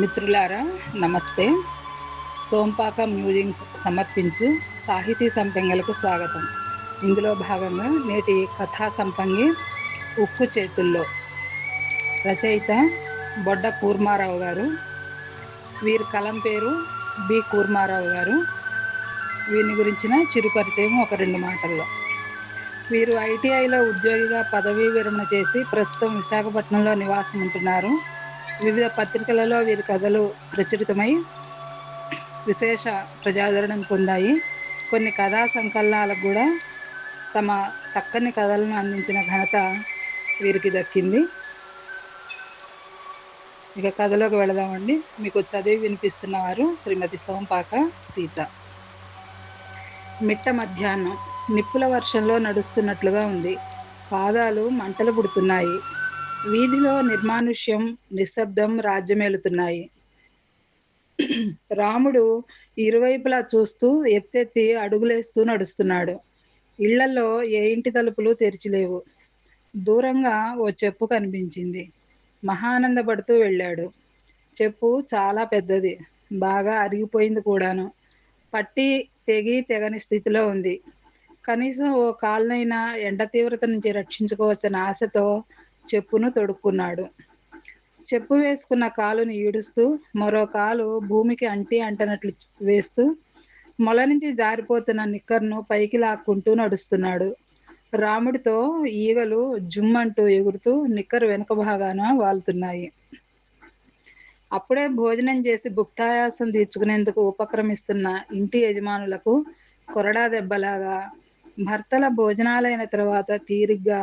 మిత్రులారా నమస్తే. సోంపాక మ్యూజింగ్స్ సమర్పించు సాహితీ సంపంగలకు స్వాగతం. ఇందులో భాగంగా నేటి కథా సంపంగి ఉక్కు చేతుల్లో రచయిత బొడ్డ కూర్మారావు గారు వీరి కలం పేరు బి. కూర్మారావు గారు. వీరిని గురించిన చిరు పరిచయం ఒక రెండు మాటల్లో. వీరు ఐటీఐలో ఉద్యోగిగా పదవీ విరమణ చేసి ప్రస్తుతం విశాఖపట్నంలో నివాసం ఉంటున్నారు వివిధ పత్రికలలో వీరి కథలు ప్రచురితమై విశేష ప్రజాదరణ పొందాయి. కొన్ని కథా సంకలనాలకు కూడా తమ చక్కని కథలను అందించిన ఘనత వీరికి దక్కింది. ఇక కథలోకి వెళదామండి. మీకు చదివి వినిపిస్తున్న వారు శ్రీమతి సోంపాక సీత. మిట్ట మధ్యాహ్నం. నిప్పుల వర్షంలో నడుస్తున్నట్లుగా ఉంది. పాదాలు మంటలు పుడుతున్నాయి. వీధిలో నిర్మానుష్యం నిశ్శబ్దం రాజ్యమేలుతున్నాయి. రాముడు ఇరువైపులా చూస్తూ ఎత్తెత్తి అడుగులేస్తూ నడుస్తున్నాడు. ఇళ్ళలో ఏ ఇంటి తలుపులు తెరిచిలేవు. దూరంగా ఓ చెప్పు కనిపించింది. మహానందపడుతూ వెళ్ళాడు. చెప్పు చాలా పెద్దది. బాగా అరిగిపోయింది కూడాను. పట్టి తెగి తెగని స్థితిలో ఉంది. కనీసం ఓ కాలనైనా ఎండ తీవ్రత నుంచి రక్షించుకోవచ్చని ఆశతో చెప్పును తొడుక్కున్నాడు. చెప్పు వేసుకున్న కాలుని ఈడుస్తూ మరో కాలు భూమికి అంటి అంటనట్లు వేస్తూ మొల నుంచి జారిపోతున్న నిక్కర్ను పైకి లాక్కుంటూ నడుస్తున్నాడు. రాముడితో ఈగలు జుమ్మంటూ ఎగురుతూ నిక్కరు వెనుక భాగాన వాలుతున్నాయి అప్పుడే భోజనం చేసి భుక్తాయాసం తీర్చుకునేందుకు ఉపక్రమిస్తున్న ఇంటి యజమానులకు కొరడా దెబ్బలాగా భర్తల భోజనాలైన తర్వాత తీరిగ్గా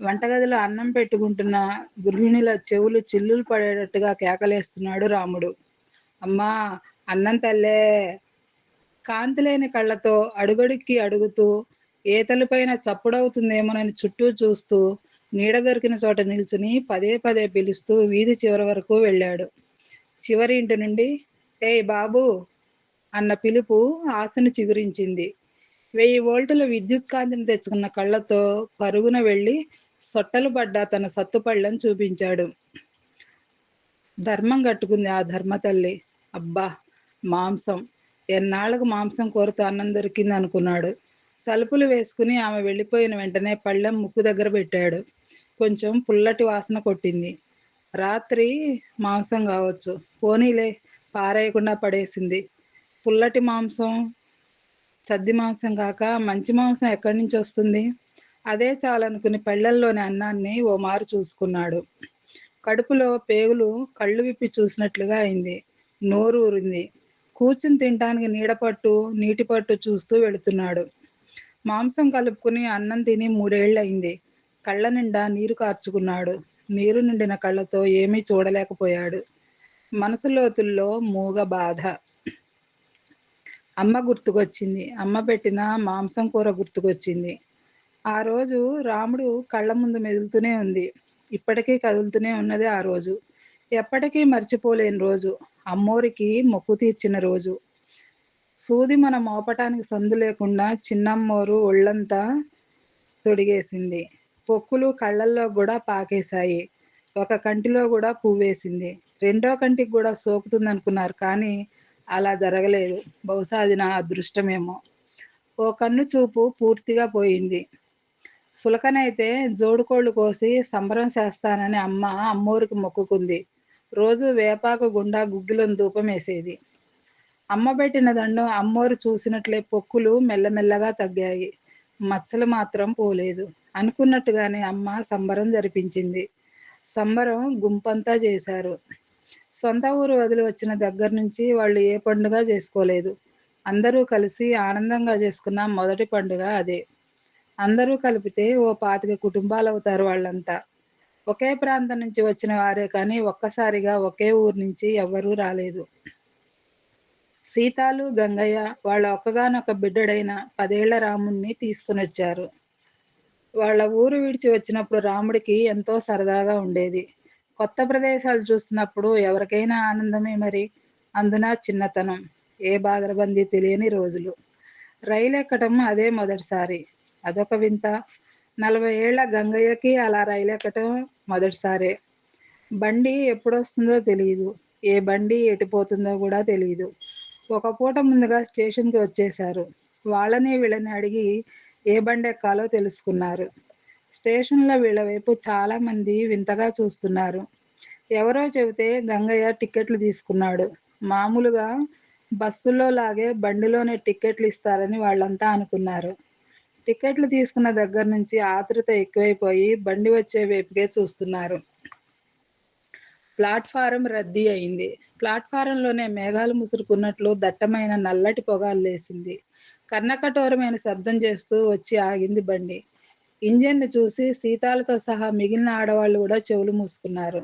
వంటగదిలో అన్నం పెట్టుకుంటున్న గృహిణుల చెవులు చిల్లులు పడేటట్టుగా కేకలేస్తున్నాడు రాముడు. అమ్మా అన్నం తల్లే. కాంతిలేని కళ్ళతో అడుగడుక్కి అడుగుతూ ఏతలపైన చప్పుడవుతుందేమోనని చుట్టూ చూస్తూ నీడ దొరికిన చోట నిల్చుని పదే పదే పిలుస్తూ వీధి చివరి వరకు వెళ్ళాడు. చివరి ఇంటి నుండి ఏయ్ బాబు! అన్న పిలుపు ఆశను చిగురించింది. వెయ్యి వోల్టుల విద్యుత్ కాంతిని తెచ్చుకున్న కళ్ళతో పరుగున వెళ్ళి సొట్టలు పడ్డ తన సత్తుపళ్ళని చూపించాడు. ధర్మం కట్టుకుంది ఆ ధర్మతల్లి అబ్బా మాంసం. ఎన్నాళ్ళకు మాంసం కోరుతూ అన్నం దొరికింది అనుకున్నాడు. తలుపులు వేసుకుని ఆమె వెళ్ళిపోయిన వెంటనే పళ్ళెం ముక్కు దగ్గర పెట్టాడు. కొంచెం పుల్లటి వాసన కొట్టింది. రాత్రి మాంసం కావచ్చు. పోనీలే పారేయకుండా పడేసింది. పుల్లటి మాంసం చద్ది మాంసం కాక మంచి మాంసం ఎక్కడి నుంచి వస్తుంది? అదే చాలనుకుని పళ్ళల్లోని అన్నాన్ని ఓ మారు చూసుకున్నాడు. కడుపులో పేగులు కళ్ళు విప్పి చూసినట్లుగా అయింది. నోరు ఊరింది. కూర్చుని తినటానికి నీడపట్టు నీటి పట్టు చూస్తూ వెళుతున్నాడు. మాంసం కలుపుకుని అన్నం తిని మూడేళ్ళయింది కళ్ళ నిండా నీరు కార్చుకున్నాడు. నీరు నిండిన కళ్ళతో ఏమీ చూడలేకపోయాడు. మనసు లోతుల్లో మూగ బాధ. అమ్మ గుర్తుకొచ్చింది. అమ్మ పెట్టిన మాంసం కూర గుర్తుకొచ్చింది. ఆ రోజు రాముడు కళ్ళ ముందు మెదులుతూనే ఉంది. ఇప్పటికీ కదులుతూనే ఉన్నది ఆ రోజు. ఎప్పటికీ మర్చిపోలేని రోజు. అమ్మోరికి మొక్కు తీర్చిన రోజు. సూది మన మోపటానికి సందు లేకుండా చిన్నమ్మోరు ఒళ్ళంతా తొడిగేసింది. పొక్కులు కళ్ళల్లో కూడా పాకేశాయి. ఒక కంటిలో కూడా పువ్వేసింది. రెండో కంటికి కూడా సోకుతుంది అనుకున్నారు కానీ అలా జరగలేదు. బహుశా అది నా అదృష్టమేమో. ఓ కన్ను చూపు పూర్తిగా పోయింది. సులకనైతే జోడుకోళ్ళు కోసి సంబరం చేస్తానని అమ్మ అమ్మోరికి మొక్కుకుంది. రోజు వేపాకు గుండా గుగ్గిలను ధూపం వేసేది. అమ్మ పెట్టిన దండం అమ్మోరు చూసినట్లే పొక్కులు మెల్లమెల్లగా తగ్గాయి. మచ్చలు మాత్రం పోలేదు. అనుకున్నట్టుగానే అమ్మ సంబరం జరిపించింది. సంబరం గుంపంతా చేశారు. సొంత ఊరు వదిలి వచ్చిన దగ్గర నుంచి వాళ్ళు ఏ పండుగ చేసుకోలేదు. అందరూ కలిసి ఆనందంగా చేసుకున్న మొదటి పండుగ అదే. అందరూ కలిపితే ఓ పాతిక కుటుంబాలు అవుతారు వాళ్ళంతా. ఒకే ప్రాంతం నుంచి వచ్చిన వారే కానీ ఒక్కసారిగా ఒకే ఊరు నుంచి ఎవ్వరూ రాలేదు. సీతాలు గంగయ్య వాళ్ళ ఒక్కగానొక్క బిడ్డడైన పదేళ్ళ రాముణ్ణి తీసుకుని వచ్చారు వాళ్ళ ఊరు విడిచి వచ్చినప్పుడు రాముడికి ఎంతో సరదాగా ఉండేది. కొత్త ప్రదేశాలు చూస్తున్నప్పుడు ఎవరికైనా ఆనందమే మరి అందున చిన్నతనం. ఏ బాధరబందీ తెలియని రోజులు. రైలు ఎక్కటం అదే మొదటిసారి. అదొక వింత. నలభై ఏళ్ళ గంగయ్యకి అలా రైలు ఎక్కటం మొదటిసారే. బండి ఎప్పుడొస్తుందో తెలియదు ఏ బండి ఎటుపోతుందో కూడా తెలియదు ఒక పూట ముందుగా స్టేషన్కి వచ్చేశారు. వాళ్ళని వీళ్ళని అడిగి ఏ బండి ఎక్కాలో తెలుసుకున్నారు. స్టేషన్లో వీళ్ళ వైపు చాలామంది వింతగా చూస్తున్నారు. ఎవరో చెబితే గంగయ్య టిక్కెట్లు తీసుకున్నాడు. మామూలుగా బస్సుల్లో లాగే బండిలోనే టిక్కెట్లు ఇస్తారని వాళ్ళంతా అనుకున్నారు. టిక్కెట్లు తీసుకున్న దగ్గర నుంచి ఆతృత ఎక్కువైపోయి బండి వచ్చే వైపుకే చూస్తున్నారు. ప్లాట్ఫారం రద్దీ అయింది. ప్లాట్ఫారంలోనే మేఘాలు ముసురుకున్నట్లు దట్టమైన నల్లటి పొగాలు లేసింది. కర్ణకఠోరమైన శబ్దం చేస్తూ వచ్చి ఆగింది బండి. ఇంజన్ను చూసి సీతాలతో సహా మిగిలిన ఆడవాళ్ళు కూడా చెవులు మూసుకున్నారు.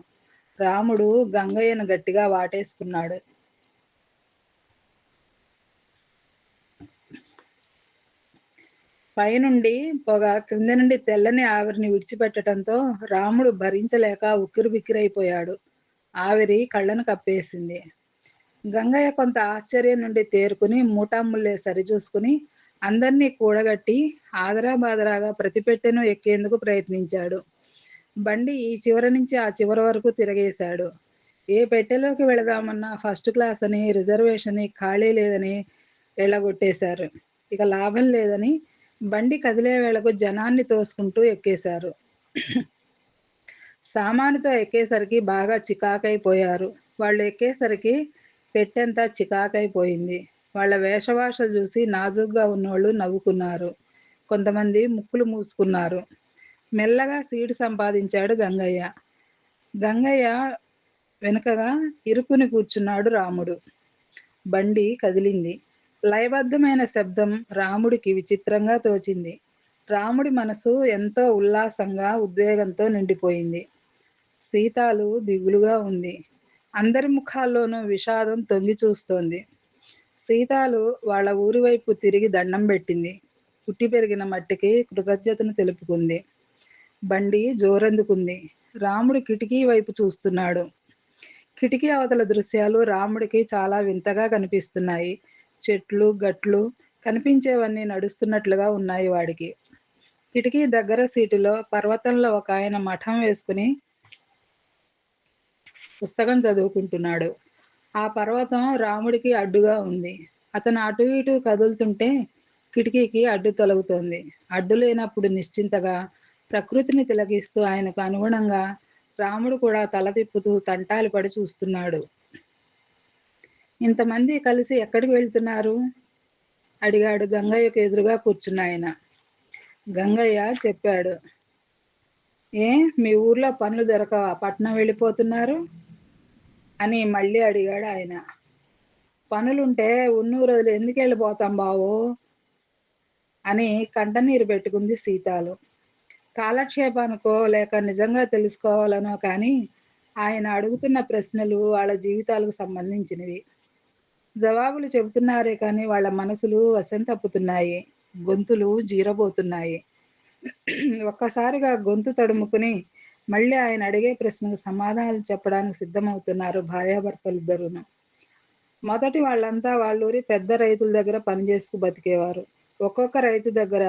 రాముడు గంగయ్యను గట్టిగా వాటేసుకున్నాడు. పైనుండి పొగ క్రింద నుండి తెల్లని ఆవిరిని విడిచిపెట్టడంతో రాముడు భరించలేక ఉక్కిరి బిక్కిరైపోయాడు. ఆవిరి కళ్ళను కప్పేసింది. గంగయ్య కొంత ఆశ్చర్యం నుండి తేరుకుని మూటాముల్లే సరిచూసుకుని అందరినీ కూడగట్టి ఆదరా బాదరాగా ప్రతిపెట్టెను ఎక్కేందుకు ప్రయత్నించాడు. బండి ఈ చివరి నుంచి ఆ చివరి వరకు తిరగేశాడు. ఏ పెట్టెలోకి వెళదామన్నా ఫస్ట్ క్లాస్ అని రిజర్వేషన్ ఖాళీ లేదని ఎళ్ళగొట్టేశారు ఇక లాభం లేదని బండి కదిలే వేళకు జనాన్ని తోసుకుంటూ ఎక్కేశారు. సామానుతో ఎక్కేసరికి బాగా చికాకైపోయారు. వాళ్ళు ఎక్కేసరికి పెట్టెంతా చికాకైపోయింది. వాళ్ళ వేషభాష చూసి నాజుగ్గా ఉన్నోళ్ళు నవ్వుకున్నారు. కొంతమంది ముక్కులు మూసుకున్నారు. మెల్లగా సీటు సంపాదించాడు గంగయ్య. గంగయ్య వెనుకగా ఇరుకుని కూర్చున్నాడు రాముడు. బండి కదిలింది. లయబద్ధమైన శబ్దం రాముడికి విచిత్రంగా తోచింది. రాముడి మనసు ఎంతో ఉల్లాసంగా ఉద్వేగంతో నిండిపోయింది. సీతాలు దిగులుగా ఉంది. అందరి ముఖాల్లోనూ విషాదం తొంగి చూస్తోంది. సీతాలు వాళ్ళ ఊరి వైపు తిరిగి దండం పెట్టింది. పుట్టి పెరిగిన మట్టికి కృతజ్ఞతను తెలుపుకుంది. బండి జోరందుకుంది. రాముడు కిటికీ వైపు చూస్తున్నాడు. కిటికీ అవతల దృశ్యాలు రాముడికి చాలా వింతగా కనిపిస్తున్నాయి. చెట్లు గట్లు కనిపించేవన్నీ నడుస్తున్నట్లుగా ఉన్నాయి వాడికి. కిటికీ దగ్గర సీటులో పర్వతంలో ఒక ఆయన మఠం వేసుకుని పుస్తకం చదువుకుంటున్నాడు. ఆ పర్వతం రాముడికి అడ్డుగా ఉంది. అతను అటు ఇటు కదులుతుంటే కిటికీకి అడ్డు తొలగుతోంది. అడ్డు లేనప్పుడు నిశ్చింతగా ప్రకృతిని తిలకిస్తూ ఆయనకు అనుగుణంగా రాముడు కూడా తల తిప్పుతూ తంటాలు పడి చూస్తున్నాడు. ఇంతమంది కలిసి ఎక్కడికి వెళ్తున్నారు? అడిగాడు గంగయ్యకు ఎదురుగా కూర్చున్న ఆయన గంగయ్య చెప్పాడు ఏ మీ ఊర్లో పనులు దొరకవా? పట్నం వెళ్ళిపోతున్నారు? అని మళ్ళీ అడిగాడు ఆయన. పనులుంటే ఉన్నూరు వదిలి ఎందుకు వెళ్ళిపోతాం బావు? అని కంటనీరు పెట్టుకుంది సీతాలు. కాలక్షేపానికో లేక నిజంగా తెలుసుకోవాలనో కానీ ఆయన అడుగుతున్న ప్రశ్నలు వాళ్ళ జీవితాలకు సంబంధించినవి. జవాబులు చెబుతున్నారే కానీ వాళ్ళ మనసులు వశం తప్పుతున్నాయి గొంతులు జీరబోతున్నాయి. ఒక్కసారిగా గొంతు తడుముకుని మళ్ళీ ఆయన అడిగే ప్రశ్నకు సమాధానాలు చెప్పడానికి సిద్ధమవుతున్నారు భార్యాభర్తలిద్దరును. మొదటి వాళ్ళంతా వాళ్ళూరి పెద్ద రైతుల దగ్గర పనిచేసుకు బతికేవారు. ఒక్కొక్క రైతు దగ్గర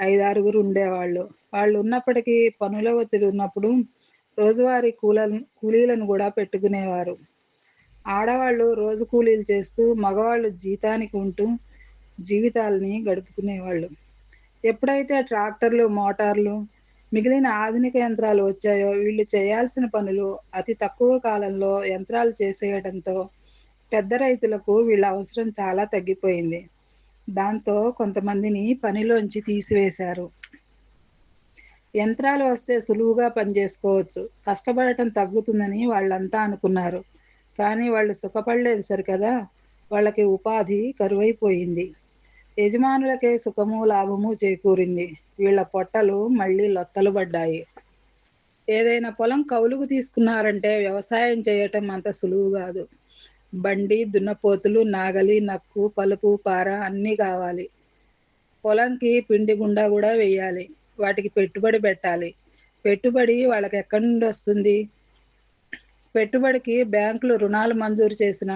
ఐదారుగురు ఉండేవాళ్ళు. వాళ్ళు ఉన్నప్పటికీ పనుల ఒత్తిడి ఉన్నప్పుడు రోజువారీ కూల కూలీలను కూడా పెట్టుకునేవారు. ఆడవాళ్ళు రోజు కూలీలు చేస్తూ మగవాళ్ళు జీతానికి ఉంటూ జీవితాలని గడుపుకునేవాళ్ళు. ఎప్పుడైతే ట్రాక్టర్లు మోటార్లు మిగిలిన ఆధునిక యంత్రాలు వచ్చాయో వీళ్ళు చేయాల్సిన పనులు అతి తక్కువ కాలంలో యంత్రాలు చేసేయడంతో పెద్ద రైతులకు వీళ్ళ అవసరం చాలా తగ్గిపోయింది. దాంతో కొంతమందిని పనిలోంచి తీసివేశారు. యంత్రాలు వస్తే సులువుగా పనిచేసుకోవచ్చు. కష్టపడటం తగ్గుతుందని వాళ్ళంతా అనుకున్నారు. కానీ వాళ్ళు సుఖపడలేదు సరికదా వాళ్ళకి ఉపాధి కరువైపోయింది. యజమానులకే సుఖము లాభము చేకూరింది. వీళ్ళ పొట్టలు మళ్ళీ లొత్తలు పడ్డాయి. ఏదైనా పొలం కౌలుకు తీసుకున్నారంటే వ్యవసాయం చేయటం అంత సులువు కాదు. బండి దున్నపోతులు నాగలి నక్కు పలుపు పార అన్నీ కావాలి. పొలంకి పిండి గుండా కూడా వేయాలి. వాటికి పెట్టుబడి పెట్టాలి. పెట్టుబడి వాళ్ళకి ఎక్కడి నుండి వస్తుంది? పెట్టుబడికి బ్యాంకులు రుణాలు మంజూరు చేసిన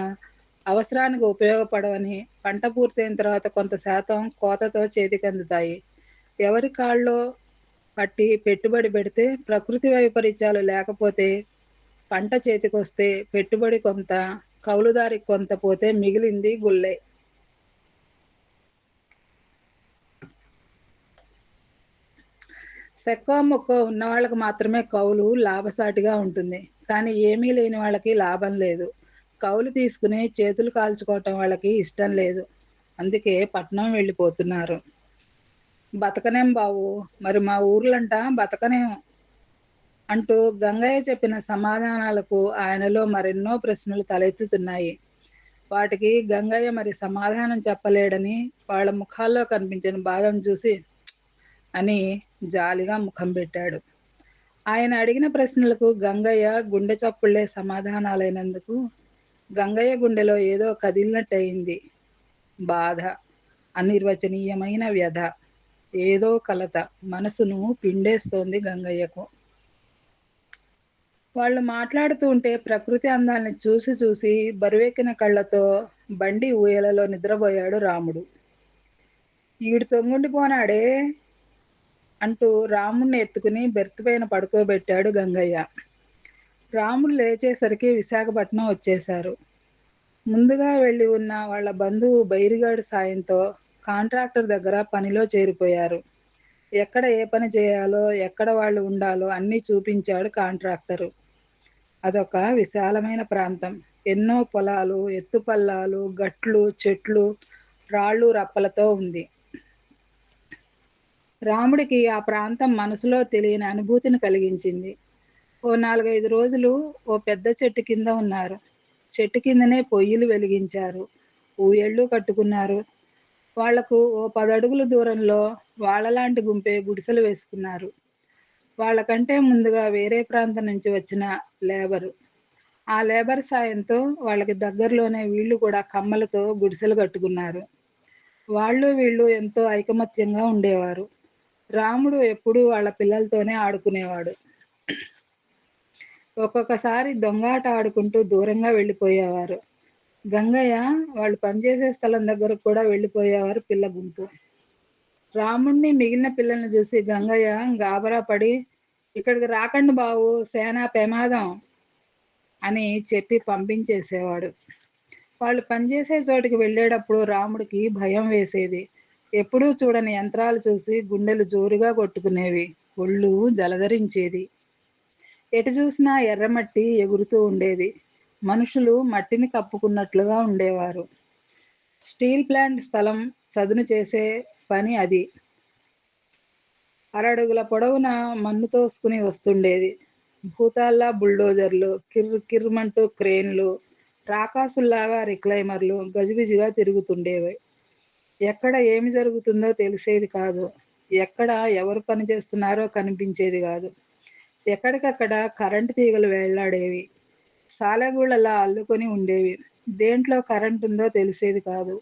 అవసరానికి ఉపయోగపడవని పంట పూర్తయిన తర్వాత కొంత శాతం కోతతో చేతికందుతాయి ఎవరి కాళ్ళలో పట్టి పెట్టుబడి పెడితే ప్రకృతి వైపరీత్యాలు లేకపోతే పంట చేతికొస్తే పెట్టుబడి కొంత కౌలుదారికి కొంత పోతే మిగిలింది గుల్లే. సెక్కో మొక్కో ఉన్న వాళ్ళకి మాత్రమే కౌలు లాభసాటిగా ఉంటుంది. కానీ ఏమీ లేని వాళ్ళకి లాభం లేదు. కౌలు తీసుకుని చేతులు కాల్చుకోవటం వాళ్ళకి ఇష్టం లేదు. అందుకే పట్నం వెళ్ళిపోతున్నారు. బతకనేం బావు? మరి మా ఊర్లంట బతకనేం? అంటూ గంగయ్య చెప్పిన సమాధానాలకు ఆయనలో మరెన్నో ప్రశ్నలు తలెత్తుతున్నాయి. వాటికి గంగయ్య మరి సమాధానం చెప్పలేడని వాళ్ళ ముఖాల్లో కనిపించిన బాధను చూసి అని జాలిగా ముఖం పెట్టాడు. ఆయన అడిగిన ప్రశ్నలకు గంగయ్య గుండె చప్పుళ్ళే సమాధానాలైనందుకు గంగయ్య గుండెలో ఏదో కదిలినట్టయింది. బాధ అనిర్వచనీయమైన వ్యధ ఏదో కలత మనసును పిండేస్తోంది గంగయ్యకు. వాళ్ళు మాట్లాడుతూ ఉంటే ప్రకృతి అందాల్ని చూసి చూసి బరువెక్కిన కళ్ళతో బండి ఊయలలో నిద్రపోయాడు రాముడు. ఈడు తొంగుండిపోనాడే అంటూ రాముణ్ణి ఎత్తుకుని బెర్త్ పైన పడుకోబెట్టాడు గంగయ్య. రాముడు లేచేసరికి విశాఖపట్నం వచ్చేశారు. ముందుగా వెళ్ళి ఉన్న వాళ్ళ బంధువు బైరిగాడు సాయంతో కాంట్రాక్టర్ దగ్గర పనిలో చేరిపోయారు. ఎక్కడ ఏ పని చేయాలో ఎక్కడ వాళ్ళు ఉండాలో అన్నీ చూపించాడు కాంట్రాక్టరు. అదొక విశాలమైన ప్రాంతం. ఎన్నో పొలాలు ఎత్తుపల్లాలు గట్లు చెట్లు రాళ్ళు రప్పలతో ఉంది. రాముడికి ఆ ప్రాంతం మనసులో తెలియని అనుభూతిని కలిగించింది. ఓ నాలుగైదు రోజులు ఓ పెద్ద చెట్టు కింద ఉన్నారు. చెట్టు కిందనే పొయ్యిలు వెలిగించారు. ఊయళ్ళు కట్టుకున్నారు. వాళ్ళకు ఓ పదడుగుల దూరంలో వాళ్ళలాంటి గుంపే గుడిసెలు వేసుకున్నారు. వాళ్ళకంటే ముందుగా వేరే ప్రాంతం నుంచి వచ్చిన లేబరు. ఆ లేబర్ సాయంతో వాళ్ళకి దగ్గరలోనే వీళ్ళు కూడా కమ్మలతో గుడిసెలు కట్టుకున్నారు. వాళ్ళు వీళ్ళు ఎంతో ఐకమత్యంగా ఉండేవారు. రాముడు ఎప్పుడూ వాళ్ళ పిల్లలతోనే ఆడుకునేవాడు. ఒక్కొక్కసారి దొంగాట ఆడుకుంటూ దూరంగా వెళ్ళిపోయేవారు. గంగయ్య వాళ్ళు పనిచేసే స్థలం దగ్గర కూడా వెళ్ళిపోయేవారు పిల్ల గుంపు. రాముణ్ణి మిగిలిన పిల్లల్ని చూసి గంగయ్య గాబరా పడి ఇక్కడికి రాకండి బావు సేనా ప్రమాదం అని చెప్పి పంపించేసేవాడు. వాళ్ళు పనిచేసే చోటికి వెళ్ళేటప్పుడు రాముడికి భయం వేసేది. ఎప్పుడూ చూడని యంత్రాలు చూసి గుండెలు జోరుగా కొట్టుకునేవి. ఒళ్ళు జలధరించేది. ఎటు చూసినా ఎర్రమట్టి ఎగురుతూ ఉండేది. మనుషులు మట్టిని కప్పుకున్నట్లుగా ఉండేవారు. స్టీల్ ప్లాంట్ స్థలం చదును చేసే పని అది. అరడుగుల పొడవున మన్ను తోసుకుని వస్తుండేది. భూతాల్లా బుల్డోజర్లు కిర్ కిర్మంటూ క్రేన్లు రాకాసుల్లాగా రిక్లైమర్లు గజిబిజిగా తిరుగుతుండేవి. ఎక్కడ ఏమి జరుగుతుందో తెలిసేది కాదు. ఎక్కడ ఎవరు పని చేస్తున్నారో కనిపించేది కాదు. ఎక్కడికక్కడ కరెంటు తీగలు వేళ్ళాడేవి సాలెగూళ్ళలా అల్లుకొని ఉండేవి. దేంట్లో కరెంట్ ఉందో తెలిసేది కాదు.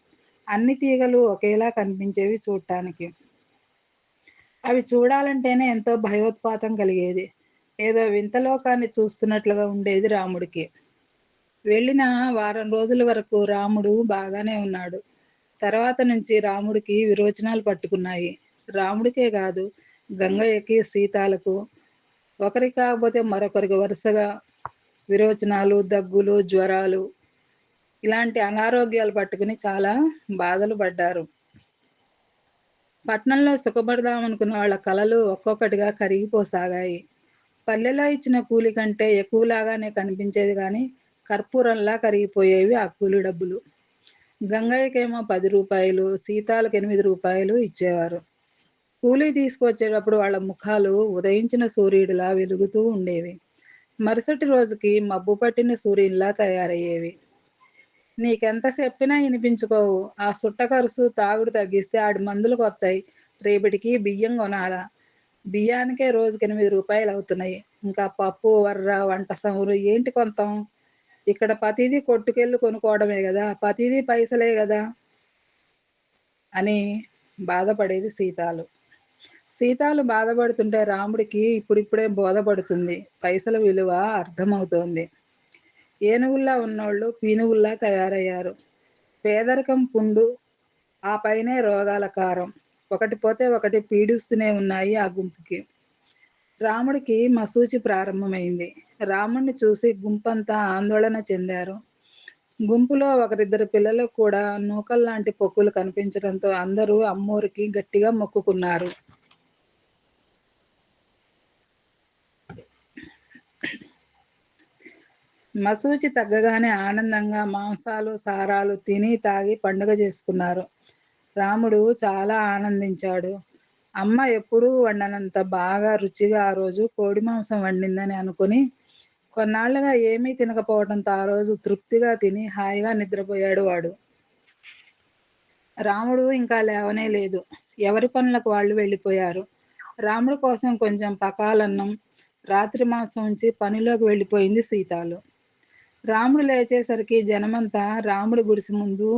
అన్ని తీగలు ఒకేలా కనిపించేవి చూడటానికి అవి చూడాలంటేనే ఎంతో భయోత్పాతం కలిగేది. ఏదో వింతలోకాన్ని చూస్తున్నట్లుగా ఉండేది రాముడికి. వెళ్ళిన వారం రోజుల వరకు రాముడు బాగానే ఉన్నాడు. తర్వాత నుంచి రాముడికి విరోచనాలు పట్టుకున్నాయి. రాముడికే కాదు గంగయ్యకి సీతాలకు ఒకరికి కాకపోతే మరొకరికి వరుసగా విరోచనాలు దగ్గులు జ్వరాలు ఇలాంటి అనారోగ్యాలు పట్టుకుని చాలా బాధలు పడ్డారు. పట్నంలో సుఖపడదామనుకున్న వాళ్ళ కలలు ఒక్కొక్కటిగా కరిగిపోసాగాయి. పల్లెలో ఇచ్చిన కూలి కంటే ఎక్కువలాగానే కనిపించేది కానీ కర్పూరంలా కరిగిపోయేవి ఆ కూలి డబ్బులు. గంగయ్యకేమో పది రూపాయలు సీతాలకు ఎనిమిది రూపాయలు ఇచ్చేవారు. కూలీ తీసుకొచ్చేటప్పుడు వాళ్ళ ముఖాలు ఉదయించిన సూర్యుడిలా వెలుగుతూ ఉండేవి. మరుసటి రోజుకి మబ్బు పట్టిన సూర్యునిలా తయారయ్యేవి. నీకెంత చెప్పినా వినిపించుకోవు. ఆ సుట్ట కరుసు తాగుడు తగ్గిస్తే ఆడి మందులు కొత్తాయి. రేపటికి బియ్యం కొనాలా? బియ్యానికే రోజుకి ఎనిమిది రూపాయలు అవుతున్నాయి ఇంకా పప్పు వర్ర వంట సమురు ఏంటి కొంతాం? ఇక్కడ ప్రతిదీ కొట్టుకెళ్ళి కొనుక్కోవడమే కదా ప్రతిదీ పైసలే కదా అని బాధపడేది సీతాలు. సీతాలు బాధపడుతుంటే రాముడికి ఇప్పుడిప్పుడే బోధపడుతుంది. పైసల విలువ అర్థమవుతోంది. ఏనుగుల్లా ఉన్నోళ్ళు పీనుగుల్లా తయారయ్యారు. పేదరికం పుండు ఆ పైనే రోగాల కారం. ఒకటి పోతే ఒకటి పీడిస్తూనే ఉన్నాయి ఆ గుంపుకి. రాముడికి మసూచి ప్రారంభమైంది. రాముణ్ణి చూసి గుంపంతా ఆందోళన చెందారు. గుంపులో ఒకరిద్దరు పిల్లలకు కూడా నూకల్లాంటి పొక్కులు కనిపించడంతో అందరూ అమ్మోరికి గట్టిగా మొక్కుకున్నారు. మసూచి తగ్గగానే ఆనందంగా మాంసాలు సారాలు తిని తాగి పండుగ చేసుకున్నారు. రాముడు చాలా ఆనందించాడు. అమ్మ ఎప్పుడూ వండనంత బాగా రుచిగా ఆ రోజు కోడి మాంసం వండిందని అనుకుని కొన్నాళ్ళుగా ఏమీ తినకపోవడంతో ఆ రోజు తృప్తిగా తిని హాయిగా నిద్రపోయాడు వాడు. రాముడు ఇంకా లేవనే లేదు. ఎవరి పనులకు వాళ్ళు వెళ్ళిపోయారు? రాముడు కోసం కొంచెం పకాలన్నం రాత్రి మాసం ఉంచి పనిలోకి వెళ్ళిపోయింది సీతాలు. రాముడు లేచేసరికి జనమంతా రాముడి గుడిసి ముందు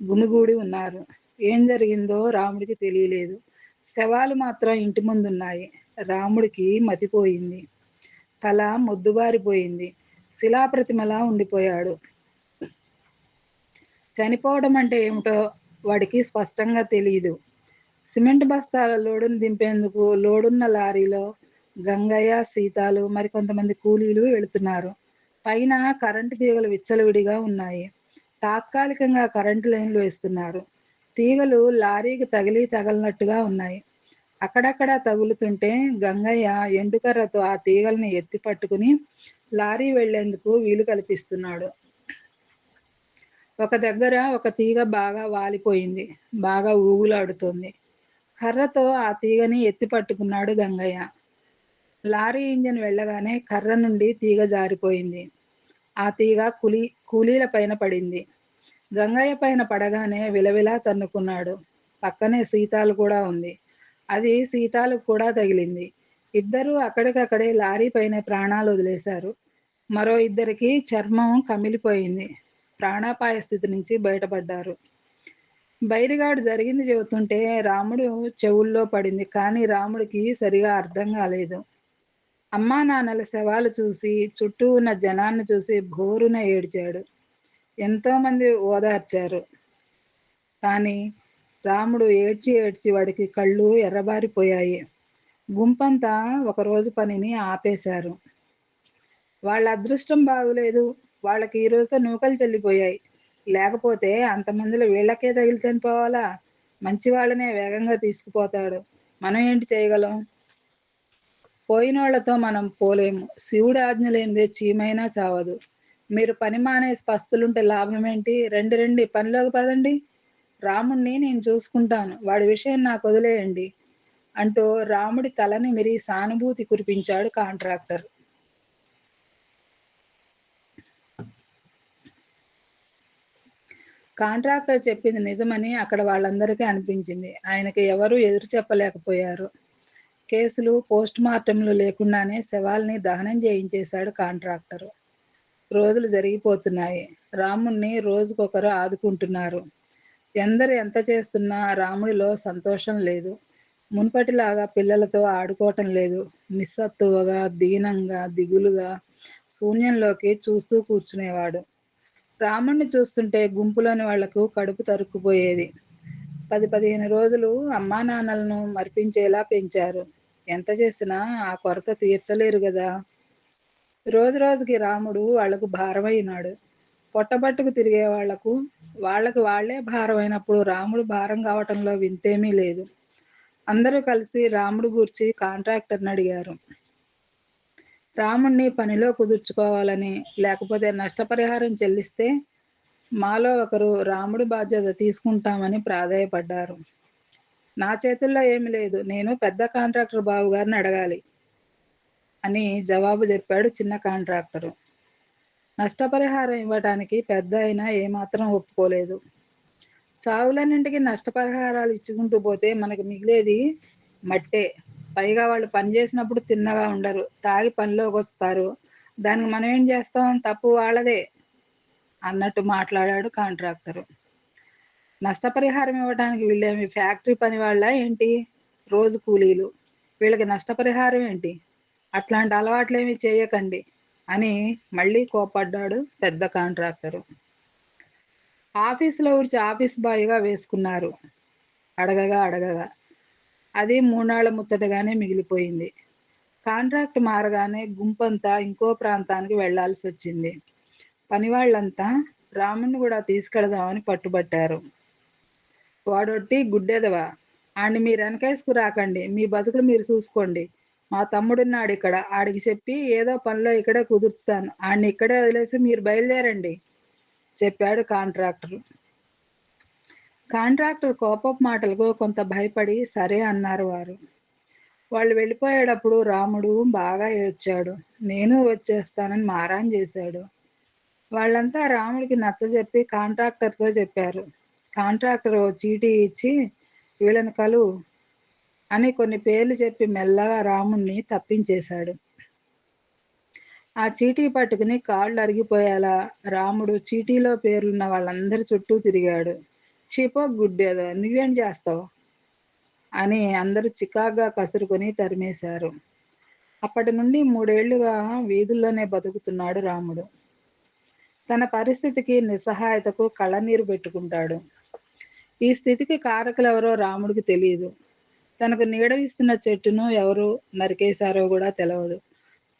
గుమిగూడి ఉన్నారు. ఏం జరిగిందో రాముడికి తెలియలేదు. శవాలు మాత్రం ఇంటి ముందున్నాయి. రాముడికి మతిపోయింది తల మొద్దుబారిపోయింది. శిలాప్రతిమలా ఉండిపోయాడు. చనిపోవడం అంటే ఏమిటో వాడికి స్పష్టంగా తెలియదు సిమెంట్ బస్తాల లోడును దింపేందుకు లోడున్న లారీలో గంగయ్య సీతాలు మరికొంతమంది కూలీలు వెళుతున్నారు. పైన కరెంటు తీగలు విచ్చలవిడిగా ఉన్నాయి. తాత్కాలికంగా కరెంటు లైన్లు వేస్తున్నారు. తీగలు లారీకి తగిలి తగలనట్టుగా ఉన్నాయి. అక్కడక్కడ తగులుతుంటే గంగయ్య ఎండుకర్రతో ఆ తీగల్ని ఎత్తి పట్టుకుని లారీ వెళ్ళేందుకు వీలు కల్పిస్తున్నాడు. ఒక దగ్గర ఒక తీగ బాగా వాలిపోయింది. బాగా ఊగులాడుతోంది. కర్రతో ఆ తీగని ఎత్తి పట్టుకున్నాడు గంగయ్య. లారీ ఇంజన్ వెళ్ళగానే కర్ర నుండి తీగ జారిపోయింది. ఆ తీగ కూలీ కూలీల పైన పడింది. గంగయ్య పైన పడగానే విలవిలా తన్నుకున్నాడు. పక్కనే సీతాలు కూడా ఉంది. అది సీతాలకు కూడా తగిలింది. ఇద్దరూ అక్కడికక్కడే లారీ పైన ప్రాణాలు వదిలేశారు. మరో ఇద్దరికి చర్మం కమిలిపోయింది. ప్రాణాపాయ స్థితి నుంచి బయటపడ్డారు. బైరిగాడు జరిగింది చెబుతుంటే రాముడు చెవుల్లో పడింది. కానీ రాముడికి సరిగా అర్థం కాలేదు. అమ్మా నాన్నల శవాలు చూసి చుట్టూ ఉన్న జనాన్ని చూసి భోరున ఏడ్చాడు. ఎంతోమంది ఓదార్చారు. కానీ రాముడు ఏడ్చి ఏడ్చి వాడికి కళ్ళు ఎర్రబారిపోయాయి. గుంపంతా ఒకరోజు పనిని ఆపేశారు. వాళ్ళ అదృష్టం బాగులేదు. వాళ్ళకి ఈ రోజుతో నూకలు చెల్లిపోయాయి. లేకపోతే అంతమందిలో వీళ్ళకే తగిలి చనిపోవాలా? మంచి వాళ్ళనే వేగంగా తీసుకుపోతాడు. మనం ఏంటి చేయగలం? పోయినోళ్ళతో మనం పోలేము. శివుడు ఆజ్ఞ లేనిదే చీమైనా చావదు. మీరు పని మానేసి పస్తులుంటే లాభం ఏంటి రండి రండి పనిలోకి పదండి రాముణ్ణి నేను చూసుకుంటాను. వాడి విషయం నాకు వదిలేయండి అంటూ రాముడి తలని మిరి సానుభూతి కురిపించాడు కాంట్రాక్టర్. కాంట్రాక్టర్ చెప్పింది నిజమని అక్కడ వాళ్ళందరికీ అనిపించింది. ఆయనకి ఎవరూ ఎదురు చెప్పలేకపోయారు. కేసులు పోస్ట్ మార్టంలు లేకుండానే శవాల్ని దహనం చేయించేశాడు కాంట్రాక్టరు. రోజులు జరిగిపోతున్నాయి. రాముణ్ణి రోజుకొకరు ఆదుకుంటున్నారు. ఎందరు ఎంత చేస్తున్నా రాముడిలో సంతోషం లేదు. మున్పటిలాగా పిల్లలతో ఆడుకోవటం లేదు. నిస్సత్తువగా దీనంగా దిగులుగా శూన్యంలోకి చూస్తూ కూర్చునేవాడు. రాముణ్ణి చూస్తుంటే గుంపులోని వాళ్ళకు కడుపు తరుక్కుపోయేది. పది పదిహేను రోజులు అమ్మా నాన్నలను మరిపించేలా పెంచారు. ఎంత చేసినా ఆ కొరత తీర్చలేరు కదా రోజు రోజుకి రాముడు వాళ్ళకు భారమైనాడు. పొట్టబట్టుకు తిరిగే వాళ్ళకు వాళ్ళకి వాళ్ళే భారమైనప్పుడు రాముడు భారం కావటంలో వింతేమీ లేదు. అందరూ కలిసి రాముడు గూర్చి కాంట్రాక్టర్ని అడిగారు. రాముణ్ణి పనిలో కుదుర్చుకోవాలని లేకపోతే నష్టపరిహారం చెల్లిస్తే మాలో ఒకరు రాముడు బాధ్యత తీసుకుంటామని ప్రాధాయపడ్డారు. నా చేతుల్లో ఏమి లేదు. నేను పెద్ద కాంట్రాక్టర్ బాబు గారిని అడగాలి. అని జవాబు చెప్పాడు చిన్న కాంట్రాక్టరు. నష్టపరిహారం ఇవ్వటానికి పెద్ద అయినా ఏమాత్రం ఒప్పుకోలేదు. చావులన్నింటికి నష్టపరిహారాలు ఇచ్చుకుంటూ పోతే మనకు మిగిలేది మట్టే. పైగా వాళ్ళు పని చేసినప్పుడు తిన్నగా ఉండరు. తాగి పనిలోకి వస్తారు. దానికి మనం ఏం చేస్తాం? తప్పు వాళ్ళదే అన్నట్టు మాట్లాడాడు కాంట్రాక్టరు. నష్టపరిహారం ఇవ్వడానికి వీళ్ళేమి ఫ్యాక్టరీ పని వాళ్ళ ఏంటి? రోజు కూలీలు. వీళ్ళకి నష్టపరిహారం ఏంటి? అట్లాంటి అలవాట్లేమి చేయకండి అని మళ్ళీ కోపడ్డాడు పెద్ద కాంట్రాక్టరు. ఆఫీసులో ఉడిచి ఆఫీస్ బాయ్గా వేసుకున్నారు. అడగగా అడగగా. అది మూనాళ్ళ ముచ్చటగానే మిగిలిపోయింది. కాంట్రాక్ట్ మారగానే గుంపంతా ఇంకో ప్రాంతానికి వెళ్ళాల్సి వచ్చింది పనివాళ్ళంతా రాముని కూడా తీసుకెళదామని పట్టుబట్టారు. వాడొట్టి గుడ్డెదవా? ఆడిని మీరు వెనకేసుకు రాకండి. మీ బతుకులు మీరు చూసుకోండి. మా తమ్ముడున్నాడు ఇక్కడ. ఆడికి చెప్పి ఏదో పనిలో ఇక్కడే కుదుర్చుతాను. ఆడిని ఇక్కడే వదిలేసి మీరు బయలుదేరండి చెప్పాడు కాంట్రాక్టర్. కాంట్రాక్టర్ కోపపు మాటలకు కొంత భయపడి సరే అన్నారు వారు. వాళ్ళు వెళ్ళిపోయేటప్పుడు రాముడు బాగా ఏడ్చాడు. నేను వచ్చేస్తానని మారాన్ చేశాడు. వాళ్ళంతా రాముడికి నచ్చజెప్పి కాంట్రాక్టర్తో చెప్పారు. కాంట్రాక్టర్ చీటీ ఇచ్చి వీళ్ళని కలు. అని కొన్ని పేర్లు చెప్పి మెల్లగా రాముణ్ణి తప్పించేశాడు. ఆ చీటీ పట్టుకుని కాళ్ళు అరిగిపోయేలా రాముడు చీటీలో పేర్లున్న వాళ్ళందరి చుట్టూ తిరిగాడు. చీపో గుడ్డేదో నువ్వేం చేస్తావు? అని అందరూ చికాగ్గా కసురుకొని తరిమేశారు. అప్పటి నుండి మూడేళ్ళుగా వీధుల్లోనే బతుకుతున్నాడు రాముడు. తన పరిస్థితికి నిస్సహాయతకు కళ్ళనీరు పెట్టుకుంటాడు. ఈ స్థితికి కారకులెవరో రాముడికి తెలియదు తనకు నీడనిస్తున్న చెట్టును ఎవరు నరికేశారో కూడా తెలియదు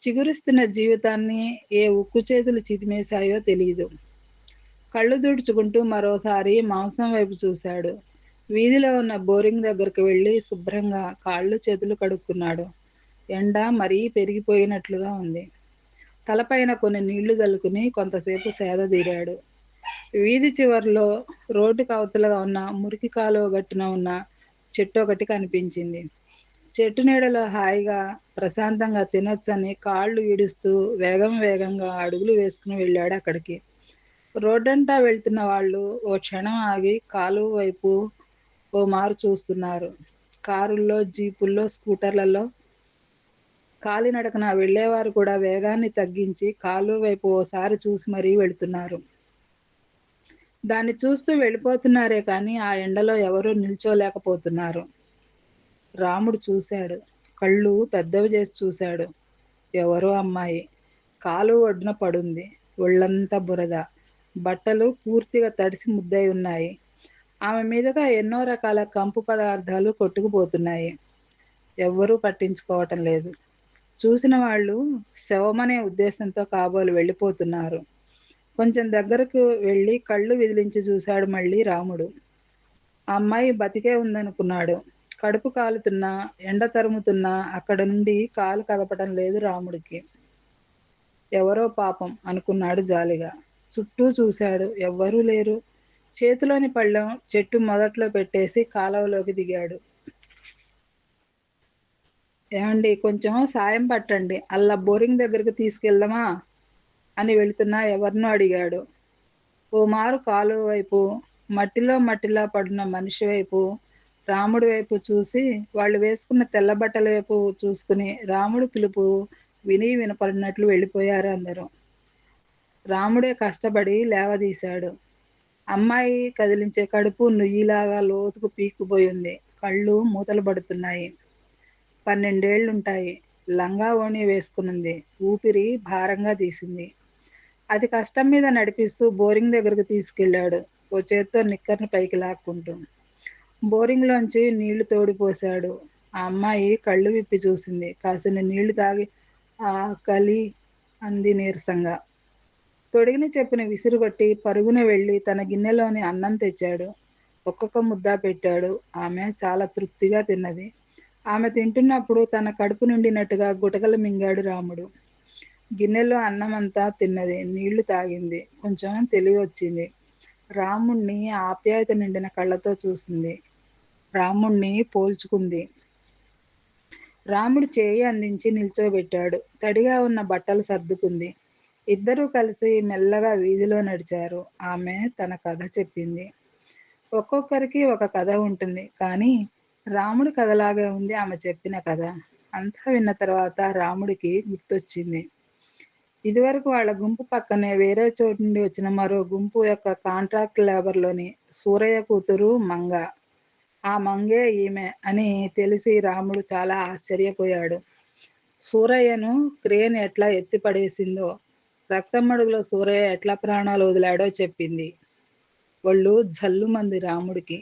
చిగురిస్తున్న జీవితాన్ని ఏ ఉక్కు చేతులు చితిమేశాయో తెలియదు కళ్ళు తుడుచుకుంటూ మరోసారి మాంసం వైపు చూశాడు. వీధిలో ఉన్న బోరింగ్ దగ్గరకు వెళ్ళి శుభ్రంగా కాళ్ళు చేతులు కడుక్కున్నాడు. ఎండ మరీ పెరిగిపోయినట్లుగా ఉంది. తలపైన కొన్ని నీళ్ళు జల్లుకుని కొంతసేపు సేద తీరాడు. వీధి చివరిలో రోడ్డుకు అవతలగా ఉన్న మురికి కాలువ గట్టున ఉన్న చెట్టు ఒకటి కనిపించింది. చెట్టు నీడలో హాయిగా ప్రశాంతంగా తినొచ్చని కాళ్ళు ఈడుస్తూ వేగం వేగంగా అడుగులు వేసుకుని వెళ్ళాడు అక్కడికి. రోడ్డంతా వెళ్తున్న వాళ్ళు ఓ క్షణం ఆగి కాలువ వైపు ఓ మారు చూస్తున్నారు. కారుల్లో జీపుల్లో స్కూటర్లలో కాలినడకన వెళ్ళేవారు కూడా వేగాన్ని తగ్గించి కాలువ వైపు ఓసారి చూసి మరీ వెళుతున్నారు. దాన్ని చూస్తూ వెళ్ళిపోతున్నారే కానీ ఆ ఎండలో ఎవరూ నిల్చోలేకపోతున్నారు. రాముడు చూశాడు. కళ్ళు పెద్దవి చేసి చూశాడు. ఎవరో అమ్మాయి. కాలు ఒడ్డున పడుంది. ఒళ్ళంతా బురద. బట్టలు పూర్తిగా తడిసి ముద్దై ఉన్నాయి. ఆమె మీదుగా ఎన్నో రకాల కంపు పదార్థాలు కొట్టుకుపోతున్నాయి. ఎవ్వరూ పట్టించుకోవటం లేదు. చూసిన వాళ్ళు శవమనే ఉద్దేశంతో కాబోలు వెళ్ళిపోతున్నారు. కొంచెం దగ్గరకు వెళ్ళి కళ్ళు విదిలించి చూశాడు మళ్ళీ రాముడు. ఆ అమ్మాయి బతికే ఉందనుకున్నాడు. కడుపు కాలుతున్నా ఎండ తరుముతున్నా అక్కడ నుండి కాలు కదపటం లేదు రాముడికి. ఎవరో పాపం అనుకున్నాడు జాలిగా. చుట్టూ చూశాడు. ఎవ్వరూ లేరు. చేతిలోని పళ్ళెం చెట్టు మొదట్లో పెట్టేసి కాలువలోకి దిగాడు. ఏమండి కొంచెం సాయం పట్టండి. అలా బోరింగ్ దగ్గరికి తీసుకెళ్దామా? అని వెళుతున్నా ఎవరినో అడిగాడు. ఓ మారు కాలువ వైపు మట్టిలో మట్టిలా పడిన మనిషి వైపు రాముడి వైపు చూసి వాళ్ళు వేసుకున్న తెల్ల బట్టల వైపు చూసుకుని రాముడు పిలుపు విని వినపడినట్లు వెళ్ళిపోయారు అందరూ. రాముడే కష్టపడి లేవదీశాడు. అమ్మాయి కదిలించే కడుపు నుయ్యిలాగా లోతుకు పీక్కుపోయింది కళ్ళు మూతలు పడుతున్నాయి. పన్నెండేళ్ళుంటాయి. లంగా ఓణి వేసుకునుంది. ఊపిరి భారంగా తీసింది. అది కష్టం మీద నడిపిస్తూ బోరింగ్ దగ్గరకు తీసుకెళ్ళాడు. ఓ చేత్తో నిక్కర్ని పైకి లాక్కుంటూ. బోరింగ్లోంచి నీళ్ళు తోడిపోశాడు. ఆ అమ్మాయి కళ్ళు విప్పి చూసింది. కాసిన నీళ్ళు తాగి ఆ కలి అంది నీరసంగా. తొడిగిన చెప్పున విసిరుగొట్టి పరుగున వెళ్ళి తన గిన్నెలోని అన్నం తెచ్చాడు. ఒక్కొక్క ముద్ద పెట్టాడు. ఆమె చాలా తృప్తిగా తిన్నది. ఆమె తింటున్నప్పుడు తన కడుపు నిండినట్టుగా గుటకలు మింగాడు రాముడు. గిన్నెలో అన్నమంతా తిన్నది నీళ్ళు తాగింది కొంచెం తెలివి వచ్చింది రాముణ్ణి ఆప్యాయత నిండిన కళ్ళతో చూసింది. రాముణ్ణి పోల్చుకుంది. రాముడు చేయి అందించి నిల్చోబెట్టాడు. తడిగా ఉన్న బట్టలు సర్దుకుంది. ఇద్దరూ కలిసి మెల్లగా వీధిలో నడిచారు. ఆమె తన కథ చెప్పింది. ఒక్కొక్కరికి ఒక కథ ఉంటుంది. కానీ రాముడి కథలాగే ఉంది ఆమె చెప్పిన కథ. అంతా విన్న తర్వాత రాముడికి గుర్తొచ్చింది. ఇదివరకు వాళ్ళ గుంపు పక్కనే వేరే చోటు నుండి వచ్చిన మరో గుంపు యొక్క కాంట్రాక్ట్ లేబర్లోని సూరయ్య కూతురు మంగ. ఆ మంగే ఈమె అని తెలిసి రాముడు చాలా ఆశ్చర్యపోయాడు. సూరయ్యను క్రేన్ ఎట్లా ఎత్తిపడేసిందో రక్తమడుగులో సూరయ్య ఎట్లా ప్రాణాలు వదిలాడో చెప్పింది. వాళ్ళు జల్లుమంది రాముడికి.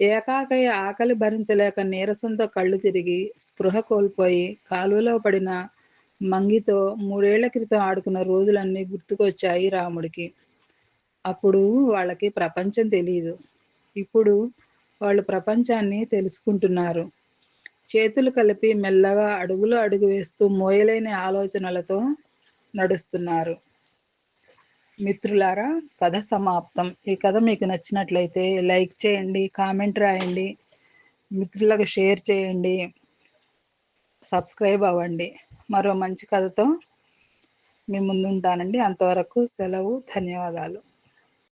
ఏకాకయ్య ఆకలి భరించలేక నీరసంతో కళ్ళు తిరిగి స్పృహ కోల్పోయి కాలువలో పడిన మంగితో మూడేళ్ళ క్రితం ఆడుకున్న రోజులన్నీ గుర్తుకొచ్చాయి రాముడికి. అప్పుడు వాళ్ళకి ప్రపంచం తెలియదు ఇప్పుడు వాళ్ళు ప్రపంచాన్ని తెలుసుకుంటున్నారు. చేతులు కలిపి మెల్లగా అడుగులు అడుగు వేస్తూ మోయలేని ఆలోచనలతో నడుస్తున్నారు. మిత్రులారా కథ సమాప్తం. ఈ కథ మీకు నచ్చినట్లయితే లైక్ చేయండి కామెంట్ రాయండి మిత్రులకు షేర్ చేయండి సబ్స్క్రైబ్ అవ్వండి. మరో మంచి కథతో మీ ముందుంటానండి. అంతవరకు సెలవు ధన్యవాదాలు.